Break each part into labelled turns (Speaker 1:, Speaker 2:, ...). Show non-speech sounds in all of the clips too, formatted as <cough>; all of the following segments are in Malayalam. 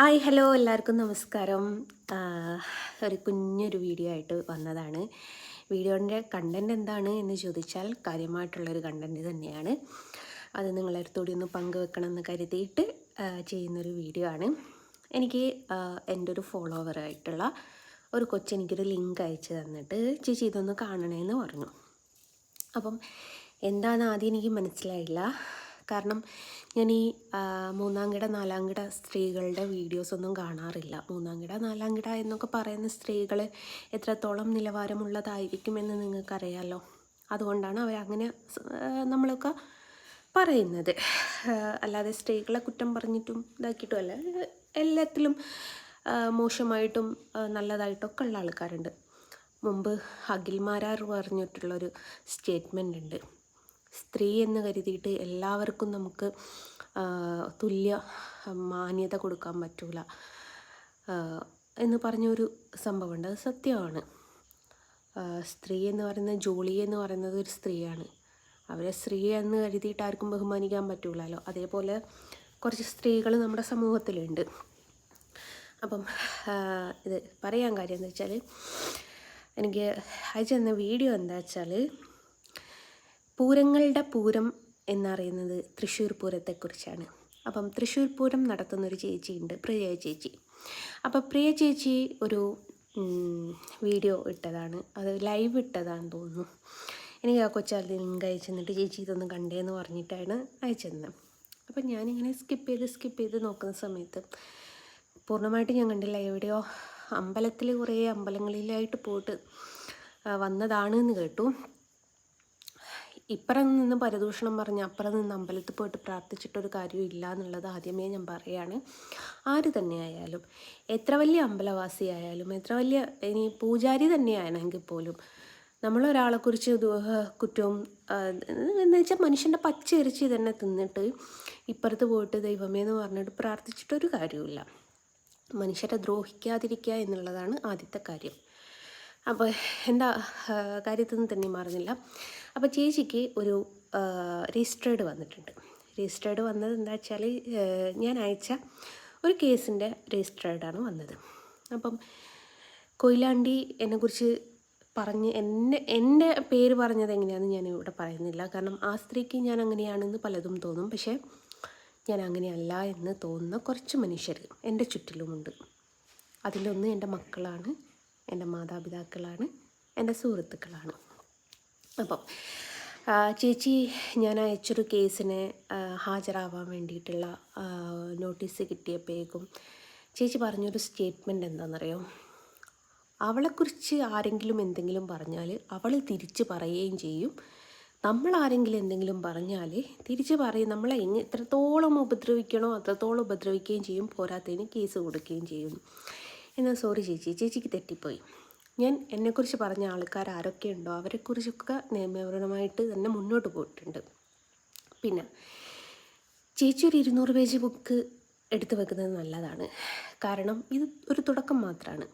Speaker 1: ഹായ് ഹലോ എല്ലാവർക്കും നമസ്കാരം. ഒരു കുഞ്ഞൊരു വീഡിയോ ആയിട്ട് വന്നതാണ്. വീഡിയോന്റെ കണ്ടന്റ് എന്താണ് എന്ന് ചോദിച്ചാൽ കാര്യമായിട്ടുള്ളൊരു കണ്ടന്റ് തന്നെയാണ്. അത് നിങ്ങളടുത്തോടി ഒന്ന് പങ്കുവെക്കണം എന്ന് കരുതിയിട്ട് ചെയ്യുന്നൊരു വീഡിയോ ആണ്. എനിക്ക് എന്റെ ഒരു ഫോളോവറായിട്ടുള്ള ഒരു കൊച്ചെനിക്കൊരു ലിങ്ക് അയച്ചു തന്നിട്ട് ചേച്ചി ഇതൊന്ന് കാണണേന്ന് പറഞ്ഞു. അപ്പം എന്താണെന്ന് ആദ്യം എനിക്ക് മനസ്സിലായില്ല. കാരണം ഞാൻ ഈ മൂന്നാംകിട മൂന്നാം കിട നാലാം കിട സ്ത്രീകളുടെ വീഡിയോസൊന്നും കാണാറില്ല. മൂന്നാം കിട നാലാം കിട എന്നൊക്കെ പറയുന്ന സ്ത്രീകൾ എത്രത്തോളം നിലവാരമുള്ളതായിരിക്കുമെന്ന് നിങ്ങൾക്കറിയാമല്ലോ അതുകൊണ്ടാണ് അവരങ്ങനെ നമ്മളൊക്കെ പറയുന്നത്. അല്ലാതെ സ്ത്രീകളെ കുറ്റം പറഞ്ഞിട്ടും ഇതാക്കിയിട്ടും അല്ല. എല്ലാത്തിലും മോശമായിട്ടും നല്ലതായിട്ടൊക്കെ ഉള്ള ആൾക്കാരുണ്ട്. മുമ്പ് അഖിൽമാരാർ പറഞ്ഞിട്ടുള്ളൊരു സ്റ്റേറ്റ്മെന്റ് ഉണ്ട് സ്ത്രീ എന്ന് കരുതിയിട്ട് എല്ലാവർക്കും നമുക്ക് തുല്യ മാന്യത കൊടുക്കാൻ പറ്റൂല. എന്ന് പറഞ്ഞൊരു സംഭവമുണ്ട്. അത് സത്യമാണ്. സ്ത്രീ എന്ന് പറയുന്നത് ജോളി എന്ന് പറയുന്നത് ഒരു സ്ത്രീയാണ്. അവരെ സ്ത്രീ എന്ന് കരുതിയിട്ട് ആർക്കും ബഹുമാനിക്കാൻ പറ്റൂലല്ലോ. അതേപോലെ കുറച്ച് സ്ത്രീകൾ നമ്മുടെ സമൂഹത്തിലുണ്ട്. അപ്പം ഇത് പറയാൻ കാര്യം എന്താ വെച്ചാൽ എനിക്ക് അയച്ചു തന്ന വീഡിയോ എന്താ വെച്ചാൽ പൂരങ്ങളുടെ പൂരം എന്നറിയുന്നത് തൃശ്ശൂർ പൂരത്തെക്കുറിച്ചാണ്. അപ്പം തൃശ്ശൂർ പൂരം നടത്തുന്നൊരു ചേച്ചിയുണ്ട് പ്രിയ ചേച്ചി. അപ്പോൾ പ്രിയ ചേച്ചി ഒരു വീഡിയോ ഇട്ടതാണ്. അത് ലൈവ് ഇട്ടതാണെന്ന് തോന്നുന്നു. എനിക്ക് ആ കൊച്ചാൽ ലിങ്ക് അയച്ചു തന്നിട്ട് ചേച്ചി ഇതൊന്ന് കണ്ടേന്ന് പറഞ്ഞിട്ടാണ് അയച്ചു തന്നത് അപ്പം ഞാനിങ്ങനെ സ്കിപ്പ് ചെയ്ത് സ്കിപ്പ് ചെയ്ത് നോക്കുന്ന സമയത്ത് പൂർണമായിട്ട് ഞാൻ കണ്ടില്ല എവിടെയോ അമ്പലത്തിൽ കുറേ അമ്പലങ്ങളിലായിട്ട് പോയിട്ട് വന്നതാണ് എന്ന് കേട്ടു. ഇപ്പുറം നിന്ന് പരദൂഷണം പറഞ്ഞ് അപ്പുറം നിന്ന് അമ്പലത്തിൽ പോയിട്ട് പ്രാർത്ഥിച്ചിട്ടൊരു കാര്യമില്ല എന്നുള്ളത് ആദ്യമേ ഞാൻ പറയുകയാണ് ആര് തന്നെയായാലും എത്ര വലിയ അമ്പലവാസിയായാലും എത്ര വലിയ ഇനി പൂജാരി തന്നെയാണെങ്കിൽ പോലും നമ്മളൊരാളെക്കുറിച്ച് കുറ്റവും എന്ന് വെച്ചാൽ മനുഷ്യന്റെ പച്ച ഇറച്ചി തന്നെ തിന്നിട്ട് ഇപ്പുറത്ത് പോയിട്ട് ദൈവമേ എന്ന് പറഞ്ഞിട്ട് പ്രാർത്ഥിച്ചിട്ടൊരു കാര്യമില്ല മനുഷ്യരെ ദ്രോഹിക്കാതിരിക്കുക എന്നുള്ളതാണ് ആദ്യത്തെ കാര്യം. അപ്പോൾ എന്താ കാര്യത്തിൽ നിന്ന് തന്നെ മാറുന്നില്ല. അപ്പോൾ ചേച്ചിക്ക് ഒരു രജിസ്റ്റേർഡ് വന്നിട്ടുണ്ട്. രജിസ്റ്റേർഡ് വന്നത് എന്താ വെച്ചാൽ ഞാൻ അയച്ച ഒരു കേസിന്റെ രജിസ്റ്റേർഡാണ് വന്നത്. അപ്പം കൊയിലാണ്ടി എന്നെക്കുറിച്ച് പറഞ്ഞ് എന്നെ എന്റെ പേര് പറഞ്ഞത് എങ്ങനെയാണെന്ന് ഞാൻ ഇവിടെ പറയുന്നില്ല. കാരണം ആ സ്ത്രീക്ക് ഞാൻ അങ്ങനെയാണെന്ന് പലതും തോന്നും. പക്ഷേ ഞാൻ അങ്ങനെയല്ല എന്ന് തോന്നുന്ന കുറച്ച് മനുഷ്യർ എന്റെ ചുറ്റിലുമുണ്ട്. അതിലൊന്ന് എന്റെ മക്കളാണ് എന്റെ മാതാപിതാക്കളാണ് എന്റെ സുഹൃത്തുക്കളാണ്. അപ്പം ചേച്ചി ഞാൻ അയച്ചൊരു കേസിന് ഹാജരാവാൻ വേണ്ടിയിട്ടുള്ള നോട്ടീസ് കിട്ടിയപ്പോഴേക്കും ചേച്ചി പറഞ്ഞൊരു സ്റ്റേറ്റ്മെന്റ് എന്താണെന്നറിയോ? അവളെക്കുറിച്ച് ആരെങ്കിലും എന്തെങ്കിലും പറഞ്ഞാൽ അവൾ തിരിച്ച് പറയുകയും ചെയ്യും. നമ്മൾ ആരെങ്കിലും എന്തെങ്കിലും പറഞ്ഞാൽ തിരിച്ച് പറയും. നമ്മളെ എങ്ങ എത്രത്തോളം ഉപദ്രവിക്കണോ അത്രത്തോളം ഉപദ്രവിക്കുകയും ചെയ്യും. പോരാത്തതിന് കേസ് കൊടുക്കുകയും ചെയ്യും. എന്നാൽ സോറി ചേച്ചി. ചേച്ചിക്ക് തെറ്റിപ്പോയി. ഞാൻ എന്നെക്കുറിച്ച് പറഞ്ഞ ആൾക്കാർ ആരൊക്കെ ഉണ്ടോ അവരെക്കുറിച്ചൊക്കെ നിയമപരമായിട്ട് തന്നെ മുന്നോട്ട് പോയിട്ടുണ്ട്. പിന്നെ ചേച്ചി ഒരു ഇരുന്നൂറ് പേജ് ബുക്ക് എടുത്തു വെക്കുന്നത് നല്ലതാണ്. കാരണം ഇത് ഒരു തുടക്കം മാത്രമാണ്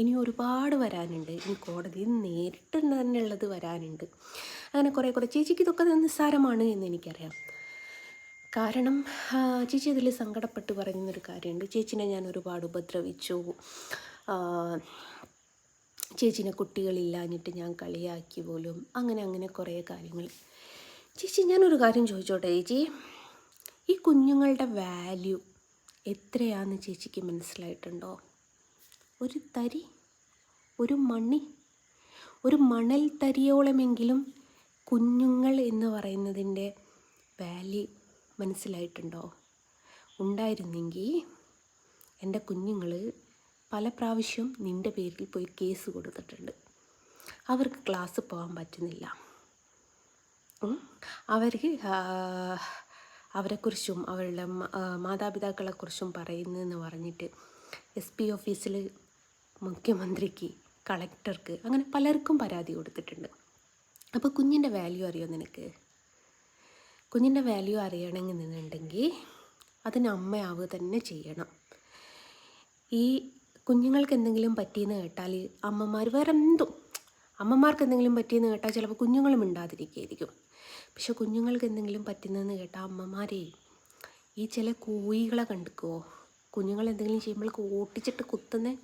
Speaker 1: ഇനി ഒരുപാട് വരാനുണ്ട്. ഇനി കോടതിയിൽ നേരിട്ട് തന്നെയുള്ളത് വരാനുണ്ട്. അങ്ങനെ കുറേ കുറേ ചേച്ചിക്ക് ഇതൊക്കെ നിസ്സാരമാണ് എന്ന് എനിക്കറിയാം. കാരണം ചേച്ചി അതിൽ സങ്കടപ്പെട്ട് പറയുന്നൊരു കാര്യമുണ്ട്. ചേച്ചിനെ ഞാൻ ഒരുപാട് ഉപദ്രവിച്ചു. ചേച്ചിനെ കുട്ടികളില്ലാഞ്ഞിട്ട് ഞാൻ കളിയാക്കി പോലും അങ്ങനെ അങ്ങനെ കുറേ കാര്യങ്ങൾ. ചേച്ചി ഞാനൊരു കാര്യം ചോദിച്ചോട്ടെ ചേച്ചി? ഈ കുഞ്ഞുങ്ങളുടെ വാല്യൂ എത്രയാണെന്ന് ചേച്ചിക്ക് മനസ്സിലായിട്ടുണ്ടോ? ഒരു തരി ഒരു മണി ഒരു മണൽ തരിയോളമെങ്കിലും കുഞ്ഞുങ്ങൾ എന്ന് പറയുന്നതിന്റെ വാല്യൂ മനസ്സിലായിട്ടുണ്ടോ? ഉണ്ടായിരുന്നെങ്കിൽ എന്റെ കുഞ്ഞുങ്ങൾ പല പ്രാവശ്യം നിന്റെ പേരിൽ പോയി കേസ് കൊടുത്തിട്ടുണ്ട്. അവർക്ക് ക്ലാസ് പോകാൻ പറ്റുന്നില്ല. അവർക്ക് അവരെക്കുറിച്ചും അവരുടെ മാതാപിതാക്കളെക്കുറിച്ചും പറയുന്നതെന്ന് പറഞ്ഞിട്ട് എസ് പി ഓഫീസിൽ മുഖ്യമന്ത്രിക്ക് കളക്ടർക്ക് അങ്ങനെ പലർക്കും പരാതി കൊടുത്തിട്ടുണ്ട്. അപ്പോൾ കുഞ്ഞിന്റെ വാല്യൂ അറിയോ നിനക്ക്? കുഞ്ഞിന്റെ വാല്യൂ അറിയണമെന്നുണ്ടെങ്കിൽ അതിന് അമ്മയാവുക തന്നെ ചെയ്യണം. ഈ കുഞ്ഞുങ്ങൾക്ക് എന്തെങ്കിലും പറ്റിയെന്ന് കേട്ടാൽ അമ്മമാർ വേറെ എന്തും അമ്മമാർക്ക് എന്തെങ്കിലും പറ്റിയെന്ന് കേട്ടാൽ ചിലപ്പോൾ കുഞ്ഞുങ്ങളും ഉണ്ടാതിരിക്കുകയായിരിക്കും പക്ഷെ കുഞ്ഞുങ്ങൾക്ക് എന്തെങ്കിലും പറ്റുന്നതെന്ന് കേട്ടാൽ അമ്മമാരെ ഈ ചില കോഴികളെ കണ്ടുക്കുവോ കുഞ്ഞുങ്ങൾ എന്തെങ്കിലും ചെയ്യുമ്പോൾ ഓട്ടിച്ചിട്ട് കുത്തുന്ന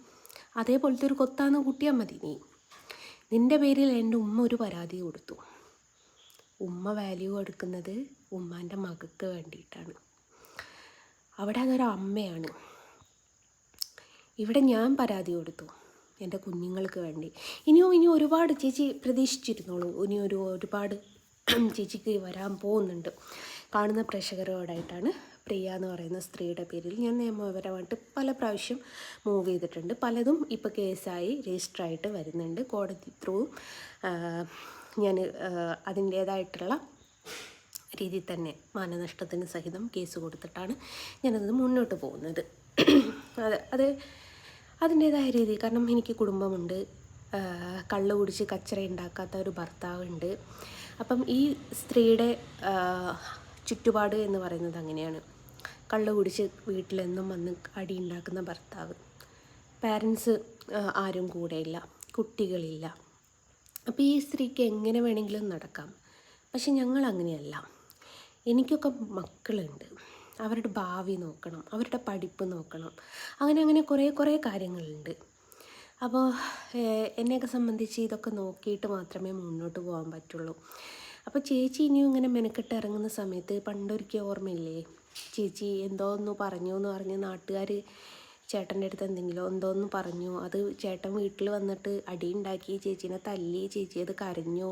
Speaker 1: അതേപോലത്തെ ഒരു കൊത്താന്ന് കൂട്ടിയാൽ മതി നീ. നിന്റെ പേരിൽ എന്റെ ഉമ്മ ഒരു പരാതി കൊടുത്തു. ഉമ്മ വാല്യൂ എടുക്കുന്നത് ഉമ്മാന്റെ മകൾക്ക് വേണ്ടിയിട്ടാണ്. അവിടെ അതൊരു അമ്മയാണ്. ഇവിടെ ഞാൻ പരാതി കൊടുത്തു എന്റെ കുഞ്ഞുങ്ങൾക്ക് വേണ്ടി. ഇനിയും ഇനി ഒരുപാട് ചേച്ചി പ്രതീക്ഷിച്ചിരുന്നോളൂ. ഇനി ഒരു ഒരുപാട് <clears throat> ചേച്ചിക്ക് വരാൻ പോകുന്നുണ്ട്. കാണുന്ന പ്രേക്ഷകരോടായിട്ടാണ് പ്രിയ എന്ന് പറയുന്ന സ്ത്രീയുടെ പേരിൽ ഞാൻ നിയമപരമായിട്ട് പല പ്രാവശ്യം മൂവ് ചെയ്തിട്ടുണ്ട്. പലതും ഇപ്പോൾ കേസായി രജിസ്റ്റർ ആയിട്ട് വരുന്നുണ്ട്. കോടതി ത്രൂ ഞാൻ അതിന്റേതായിട്ടുള്ള രീതിയിൽ തന്നെ മാനനഷ്ടത്തിന് സഹിതം കേസ് കൊടുത്തിട്ടാണ് ഞാനത് മുന്നോട്ട് പോകുന്നത്. <clears throat> അത് അത് അതിന്റേതായ രീതി കാരണം എനിക്ക് കുടുംബമുണ്ട്. കള്ള് കുടിച്ച് കച്ചറ ഉണ്ടാക്കാത്ത ഒരു ഭർത്താവുണ്ട്. അപ്പം ഈ സ്ത്രീയുടെ ചുറ്റുപാട് എന്ന് പറയുന്നത് അങ്ങനെയാണ്. കള്ള് കുടിച്ച് വീട്ടിലെന്നും വന്ന് അടി ഉണ്ടാക്കുന്ന ഭർത്താവ്. പാരൻസ് ആരും കൂടെയില്ല കുട്ടികളില്ല. അപ്പോൾ ഈ സ്ത്രീക്ക് എങ്ങനെ വേണമെങ്കിലും നടക്കാം. പക്ഷെ ഞങ്ങൾ അങ്ങനെയല്ല. എനിക്കൊക്കെ മക്കളുണ്ട്. അവരുടെ ഭാവി നോക്കണം അവരുടെ പഠിപ്പ് നോക്കണം. അങ്ങനെ അങ്ങനെ കുറേ കുറേ കാര്യങ്ങളുണ്ട്. അപ്പോൾ എന്നെയൊക്കെ സംബന്ധിച്ച് ഇതൊക്കെ നോക്കിയിട്ട് മാത്രമേ മുന്നോട്ട് പോകാൻ പറ്റുള്ളൂ. അപ്പോൾ ചേച്ചി ഇനിയും ഇങ്ങനെ മെനക്കെട്ട് ഇറങ്ങുന്ന സമയത്ത് പണ്ടൊരിക്കൽ ഓർമ്മയില്ലേ? ചേച്ചി എന്തോ ഒന്ന് പറഞ്ഞു എന്ന് പറഞ്ഞ് നാട്ടുകാർ ചേട്ടന്റെ അടുത്ത് എന്തെങ്കിലും എന്തോ ഒന്ന് പറഞ്ഞു. അത് ചേട്ടൻ വീട്ടിൽ വന്നിട്ട് അടി ഉണ്ടാക്കി ചേച്ചീനെ തല്ലി ചേച്ചി അത് കരഞ്ഞു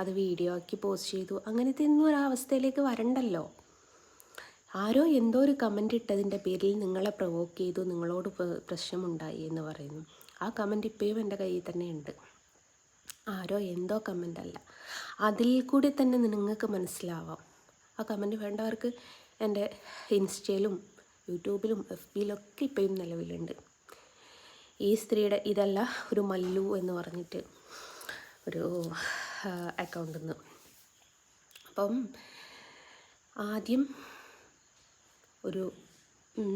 Speaker 1: അത് വീഡിയോ ആക്കി പോസ്റ്റ് ചെയ്തു. അങ്ങനത്തെ ഒന്നും ഒരവസ്ഥയിലേക്ക് വരണ്ടല്ലോ. ആരോ എന്തോ ഒരു കമന്റ് ഇട്ടതിന്റെ പേരിൽ നിങ്ങളെ പ്രൊവോക്ക് ചെയ്തു നിങ്ങളോട് പ്ര- പ്രശ്നമുണ്ടായി എന്ന് പറയുന്നു. ആ കമന്റ് ഇപ്പോഴും എന്റെ കയ്യിൽ തന്നെ ഉണ്ട്. ആരോ എന്തോ കമന്റ് അല്ല. അതിൽ കൂടി തന്നെ നിങ്ങൾക്ക് മനസ്സിലാവാം. ആ കമന്റ് വേണ്ടവർക്ക് എന്റെ ഇൻസ്റ്റയിലും യൂട്യൂബിലും എഫ് ബിയിലൊക്കെ ഇപ്പോഴും നിലവിലുണ്ട്. ഈ സ്ത്രീയുടെ ഇതല്ല ഒരു മല്ലു എന്ന് പറഞ്ഞിട്ട് ഒരു അക്കൗണ്ടിൽ നിന്ന് അപ്പം ആദ്യം ഒരു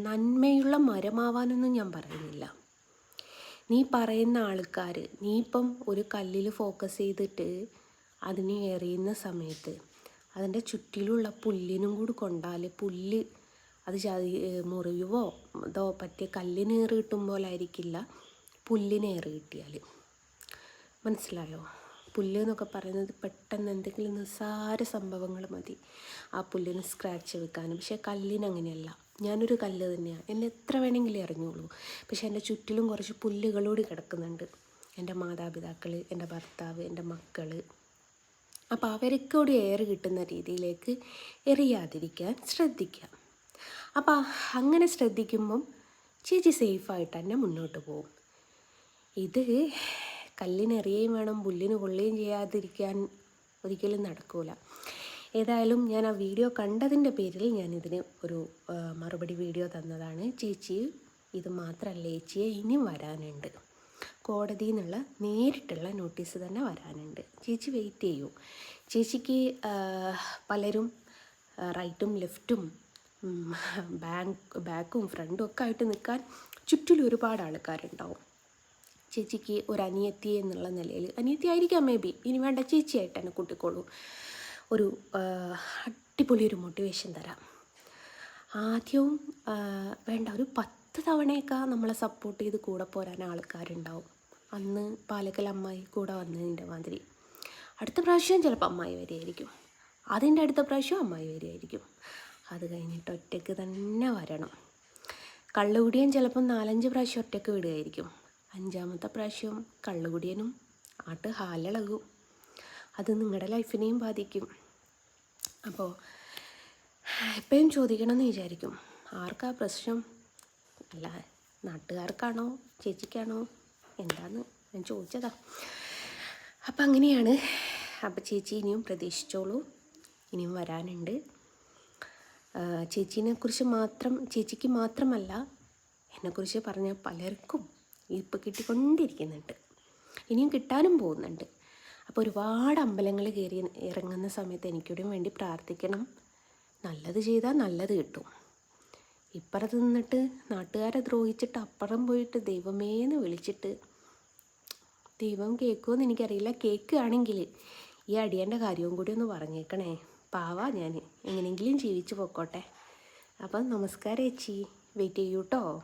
Speaker 1: നന്മയുള്ള മരമാവാനൊന്നും ഞാൻ പറയുന്നില്ല. നീ പറയുന്ന ആൾക്കാർ നീ ഇപ്പം ഒരു കല്ലിൽ ഫോക്കസ് ചെയ്തിട്ട് അതിനെ എറിയുന്ന സമയത്ത് അതിന്റെ ചുറ്റിലുള്ള പുല്ലിനും കൂടി കൊണ്ടാൽ പുല്ല് അത് ചതി മുറിയുവോ? അതോ പറ്റിയ കല്ലിന് ഏറ് കിട്ടും പോലെ ആയിരിക്കില്ല പുല്ലിന് ഏറ് കിട്ടിയാൽ മനസ്സിലായോ? പുല്ല് എന്നൊക്കെ പറയുന്നത് പെട്ടെന്ന് എന്തെങ്കിലും നിസ്സാര സംഭവങ്ങൾ മതി. ആ പുല്ലിന് സ്ക്രാച്ച് വെക്കാനും. പക്ഷേ കല്ലിനങ്ങനെയല്ല. ഞാനൊരു കല്ല് തന്നെയാണ് എന്നെ എത്ര വേണമെങ്കിലും എറിഞ്ഞോളൂ. പക്ഷേ എന്റെ ചുറ്റിലും കുറച്ച് പുല്ലുകളോട് കിടക്കുന്നുണ്ട്. എന്റെ മാതാപിതാക്കൾ എന്റെ ഭർത്താവ് എന്റെ മക്കൾ അപ്പോൾ അവരൊക്കെ കൂടി എയർ കിട്ടുന്ന രീതിയിലേക്ക് എറിയാതിരിക്കാൻ ശ്രദ്ധിക്കാം അപ്പോൾ അങ്ങനെ ശ്രദ്ധിക്കുമ്പം ചേച്ചി സേഫായിട്ട് തന്നെ മുന്നോട്ട് പോകും. ഇത് കല്ലിനെറിയുകയും വേണം പുല്ലിന് കൊള്ളുകയും ചെയ്യാതിരിക്കാൻ ഒരിക്കലും നടക്കൂല. ഏതായാലും ഞാൻ ആ വീഡിയോ കണ്ടതിന്റെ പേരിൽ ഞാൻ ഇതിന് ഒരു മറുപടി വീഡിയോ തന്നതാണ്. ചേച്ചി ഇത് മാത്രമല്ല ചേച്ചിയെ ഇനിയും വരാനുണ്ട്. കോടതിയിൽ നിന്നുള്ള നേരിട്ടുള്ള നോട്ടീസ് തന്നെ വരാനുണ്ട്. ചേച്ചി വെയിറ്റ് ചെയ്യൂ. ചേച്ചിക്ക് പലരും റൈറ്റും ലെഫ്റ്റും ബാങ്ക് ബാക്കും ഫ്രണ്ടും ഒക്കെ ആയിട്ട് നിൽക്കാൻ ചുറ്റിലും ഒരുപാട് ആൾക്കാരുണ്ടാവും. ചേച്ചിക്ക് ഒരു അനിയത്തി എന്നുള്ള നിലയിൽ അനിയത്തി ആയിരിക്കാം മേ ബി ഇനി വേണ്ട ചേച്ചിയായിട്ട് തന്നെ കൂട്ടിക്കോളൂ. ഒരു അടിപൊളി ഒരു മോട്ടിവേഷൻ തരാം. ആദ്യവും വേണ്ട ഒരു പത്ത് തവണയൊക്കെ നമ്മളെ സപ്പോർട്ട് ചെയ്ത് കൂടെ പോരാൻ ആൾക്കാരുണ്ടാവും. അന്ന് പാലക്കൽ അമ്മായി കൂടെ വന്നതിന്റെ മാതിരി. അടുത്ത പ്രാവശ്യം ചിലപ്പോൾ അമ്മായി വരെയായിരിക്കും. അതിന്റെ അടുത്ത പ്രാവശ്യം അമ്മായി വരെയായിരിക്കും. അത് കഴിഞ്ഞിട്ട് ഒറ്റയ്ക്ക് തന്നെ വരണം. കള്ളുകൂടിയും ചിലപ്പം നാലഞ്ച് പ്രാവശ്യം ഒറ്റയ്ക്ക് വിടുകയായിരിക്കും. അഞ്ചാമത്തെ പ്രാവശ്യം കള്ളുകുടിയനും ആട്ട് ഹാലിളകും. അത് നിങ്ങളുടെ ലൈഫിനെയും ബാധിക്കും. അപ്പോൾ എപ്പോഴും ചോദിക്കണമെന്ന് വിചാരിക്കും. ആർക്കാ പ്രശ്നം? അല്ല നാട്ടുകാർക്കാണോ? ചേച്ചിക്കാണോ? എന്താന്ന് ഞാൻ ചോദിച്ചതാ. അപ്പം അങ്ങനെയാണ്. അപ്പം ചേച്ചി ഇനിയും പ്രതീക്ഷിച്ചോളൂ. ഇനിയും വരാനുണ്ട്. ചേച്ചീനെക്കുറിച്ച് കുറിച്ച് മാത്രം ചേച്ചിക്ക് മാത്രമല്ല എന്നെക്കുറിച്ച് പറഞ്ഞ പലർക്കും ഇപ്പോൾ കിട്ടിക്കൊണ്ടിരിക്കുന്നുണ്ട്. ഇനിയും കിട്ടാനും പോകുന്നുണ്ട്. അപ്പോൾ ഒരുപാട് അമ്പലങ്ങൾ കയറി ഇറങ്ങുന്ന സമയത്ത് എനിക്കൂടെയും വേണ്ടി പ്രാർത്ഥിക്കണം. നല്ലത് ചെയ്താൽ നല്ലത് കിട്ടും. ഇപ്പുറത്ത് നിന്നിട്ട് നാട്ടുകാരെ ദ്രോഹിച്ചിട്ട് അപ്പുറം പോയിട്ട് ദൈവമേന്ന് വിളിച്ചിട്ട് ദൈവം കേൾക്കുമെന്ന് എനിക്കറിയില്ല. കേൾക്കുകയാണെങ്കിൽ ഈ അടിയന്റെ കാര്യവും കൂടി ഒന്ന് പറഞ്ഞേക്കണേ. പാവാ ഞാൻ എങ്ങനെയെങ്കിലും ജീവിച്ചു പൊക്കോട്ടെ. അപ്പം നമസ്കാരം ചേച്ചി വെയിറ്റ് ചെയ്യൂ കേട്ടോ